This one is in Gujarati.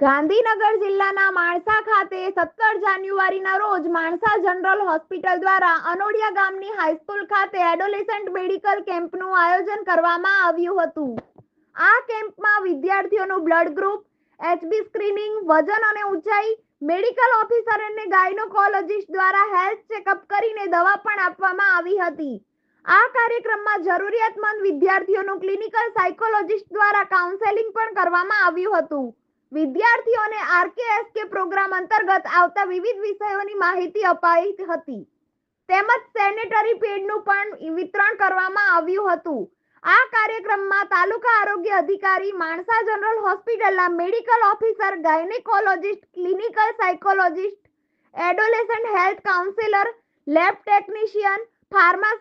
ગાંધીનગર જિલ્લાના માણસા ખાતે સત્તર જાન્યુઆરીના રોજ માણસા જનરલ હોસ્પિટલ દ્વારા અનોડિયા ગામની હાઈસ્કૂલ ખાતે એડોલેસન્ટ મેડિકલ કેમ્પનું આયોજન કરવામાં આવ્યું હતું. આ કેમ્પમાં વિદ્યાર્થીઓનું બ્લડ ગ્રુપ, એચબી સ્ક્રીનિંગ, વજન અને ઊંચાઈ, મેડિકલ ઓફિસર અને ગાયનોકોલોજિસ્ટ દ્વારા હેલ્થ ચેકઅપ કરીને દવા પણ આપવામાં આવી હતી. આ કાર્યક્રમમાં જરૂરિયાતમંદ વિદ્યાર્થીઓનું ક્લિનિકલ સાયકોલોજિસ્ટ દ્વારા કાઉન્સેલિંગ પણ કરવામાં આવ્યું હતું. વિદ્યાર્થીઓને આરકેએસકે પ્રોગ્રામ અંતર્ગત આવતા વિવિધ વિષયોની માહિતી અપાઈ હતી. તેમજ સેનેટરી પેડનું પણ વિતરણ કરવામાં આવ્યું હતું. આ કાર્યક્રમમાં તાલુકા આરોગ્ય અધિકારી, માણસા જનરલ હોસ્પિટલના medical officer, gynaecologist, clinical psychologist, adolescent health counsellor, lab technician pharmacy